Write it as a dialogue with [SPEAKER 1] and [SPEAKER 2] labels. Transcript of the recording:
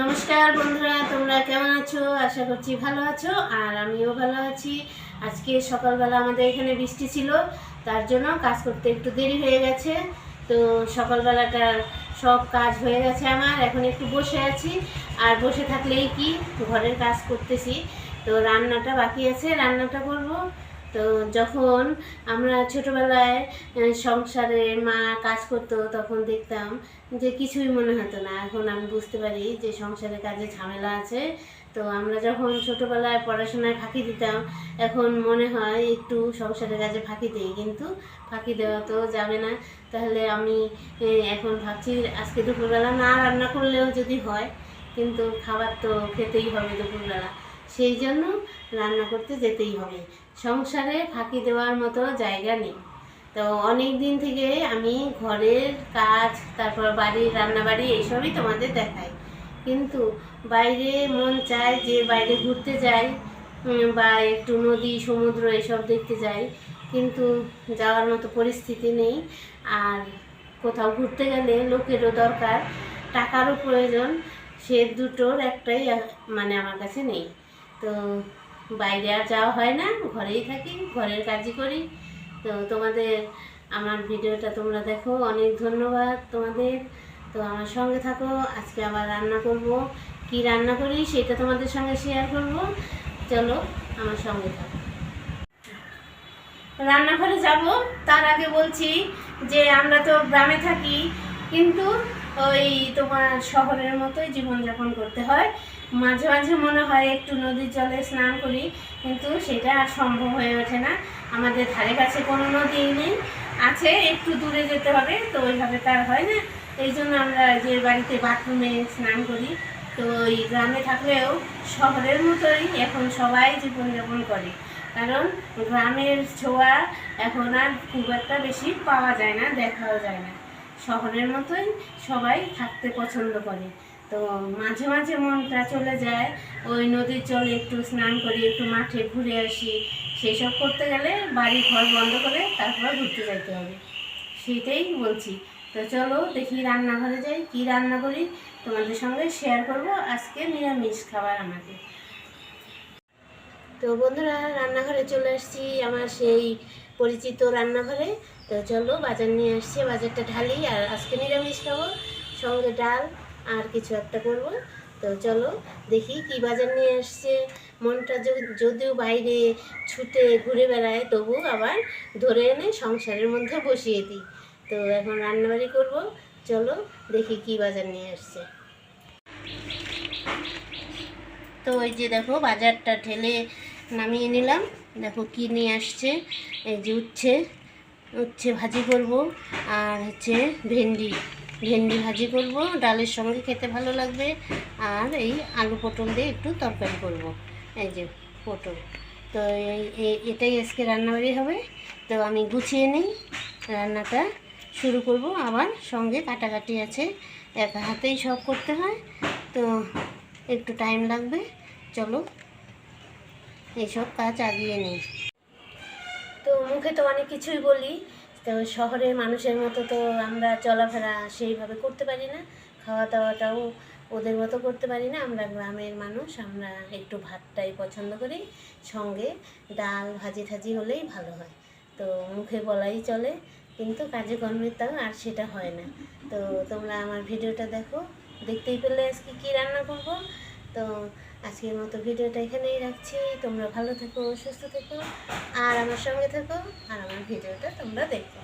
[SPEAKER 1] নমস্কার বন্ধুরা, তোমরা কেমন আছো? আশা করছি ভালো আছো, আর আমিও ভালো আছি। আজকে সকালবেলা আমাদের এখানে বৃষ্টি ছিল, তার জন্য কাজ করতে একটু দেরি হয়ে গেছে। তো সকালবেলাটা সব কাজ হয়ে গেছে আমার, এখন একটু বসে আছি। আর বসে থাকলেই কি, ঘরের কাজ করতেছি। তো রান্নাটা বাকি আছে, রান্নাটা করব। তো যখন আমরা ছোটবেলায় সংসারে মা কাজ করতো, তখন দেখতাম যে কিছুই মনে হতো না। এখন আমি বুঝতে পারি যে সংসারে কাজে ঝামেলা আছে। তো আমরা যখন ছোটবেলায় পড়াশোনায় ফাঁকি দিতাম, এখন মনে হয় একটু সংসারের কাজে ফাঁকি দিই। কিন্তু ফাঁকি দেওয়া তো যাবে না। তাহলে আমি এখন ভাবছি আজকে দুপুরবেলা না রান্না করলেও যদি হয়, কিন্তু খাবার তো খেতেই হবে দুপুরবেলা। সেই জন্য রান্না করতে যেতেই হবে। সংসারে ফাঁকি দেওয়ার মতো জায়গা নেই। তো অনেক দিন থেকে আমি ঘরের কাজ, তারপর বাড়ির রান্নাবাড়ি এইসবই তোমাদের দেখাই। কিন্তু বাইরে মন চায় যে বাইরে ঘুরতে যাই বা একটু নদী, সমুদ্র এসব দেখতে যাই। কিন্তু যাওয়ার মতো পরিস্থিতি নেই। আর কোথাও ঘুরতে গেলে লোকেরও দরকার, টাকারও প্রয়োজন। সে দুটোর একটাই মানে আমার কাছে নেই। তো বাইরে আর যাওয়া হয় না, ঘরেই থাকি, ঘরের কাজই করি। তো তোমাদের, আমার ভিডিওটা তোমরা দেখো, অনেক ধন্যবাদ তোমাদের। তো আমার সঙ্গে থাকো, আজকে আবার রান্না করব। কি রান্না করি সেটা তোমাদের সঙ্গে শেয়ার করব। চলো, আমার সঙ্গে থাকো। রান্নাঘরে যাব, তার আগে বলছি যে আমরা তো গ্রামে থাকি কিন্তু ওই তোমার শহরের মতোই জীবনযাপন করতে হয়। মাঝে মাঝে মনে হয় একটু নদীর জলে স্নান করি, কিন্তু সেটা আর সম্ভব হয়ে ওঠে না। আমাদের ধারে কাছে কোনো নদী নেই। আছে, একটু দূরে যেতে হবে, তো ওইভাবে তার হয় না। এই জন্য আমরা যে বাড়িতে বাথরুমে স্নান করি, তো ওই গ্রামে থাকলেও শহরের মতোই এখন সবাই জীবনযাপন করে। কারণ গ্রামের ছোঁয়া এখন আর খুব একটা বেশি পাওয়া যায় না, দেখাও যায় না। শহরের মতোই সবাই থাকতে পছন্দ করে। তো মাঝে মাঝে মনটা চলে যায়, ওই নদীর জলে একটু স্নান করি, একটু মাঠে ঘুরে আসি। সেসব করতে গেলে বাড়ি ঘর বন্ধ করে তারপর ঘুরতে যাইতে হবে। সেটাই বলছি। তো চলো দেখি রান্নাঘরে যাই, কি রান্না করি, তোমাদের সঙ্গে শেয়ার করব আজকে নিরামিষ খাবার আমাদের। তো বন্ধুরা, রান্নাঘরে চলে আসছি আমার সেই পরিচিত রান্নাঘরে। তো চলো বাজার নিয়ে আসছি, বাজারটা ঢালি আর আজকে নিরামিষ খাব, সঙ্গে ডাল আর কিছু একটা করব। তো চলো দেখি কি বাজার নিয়ে আসছে। মনটা যদিও বাইরে ছুটে ঘুরে বেড়ায় তবু আবার ধরে এনে সংসারের মধ্যে বসিয়ে দিই। তো এখন রান্নাবাড়ি করব। চলো দেখি কি বাজার নিয়ে আসছে। তো ওই যে দেখো, বাজারটা ঠেলে নামিয়ে নিলাম। দেখো কি নিয়ে আসছে। এই যে উচ্ছে উচ্ছে ভাজি করব আর হচ্ছে ভেন্ডি। ভেন্ডি ভাজি করব, ডালের সঙ্গে খেতে ভালো লাগবে। আর এই আলু পটল দিয়ে একটু তরকারি করব। এই যে পটল। তো এটাই আজকে রান্নাবাড়ি হবে। তো আমি গুছিয়ে নিই। রান্নাটা শুরু করব। আবার সঙ্গে কাটাকাটি আছে। এক হাতেই সব করতে হয়। তো একটু টাইম লাগবে। চলো এইসব কাজ আগিয়ে নিই। তো মুখে তো অনেক কিছুই বলি, তো শহরের মানুষের মতো তো আমরা চলাফেরা সেইভাবে করতে পারি না খাওয়া দাওয়াটাও ওদের মতো করতে পারি না, আমরা গ্রামের মানুষ, আমরা একটু ভাতটাই পছন্দ করি, সঙ্গে ডাল ভাজি ঠাজি হলেই ভালো হয়। তো মুখে বলাই চলে, কিন্তু কাজে কর্মে তাও আর সেটা হয় না। তো তোমরা আমার ভিডিওটা দেখো, দেখতেই পেলে আজকে কী রান্না করব। তো আজকের মতো ভিডিওটা এখানেই রাখছি। তোমরা ভালো থেকো, সুস্থ থেকো, আর আমার সঙ্গে থেকো, আর আমার ভিডিওটা তোমরা দেখো।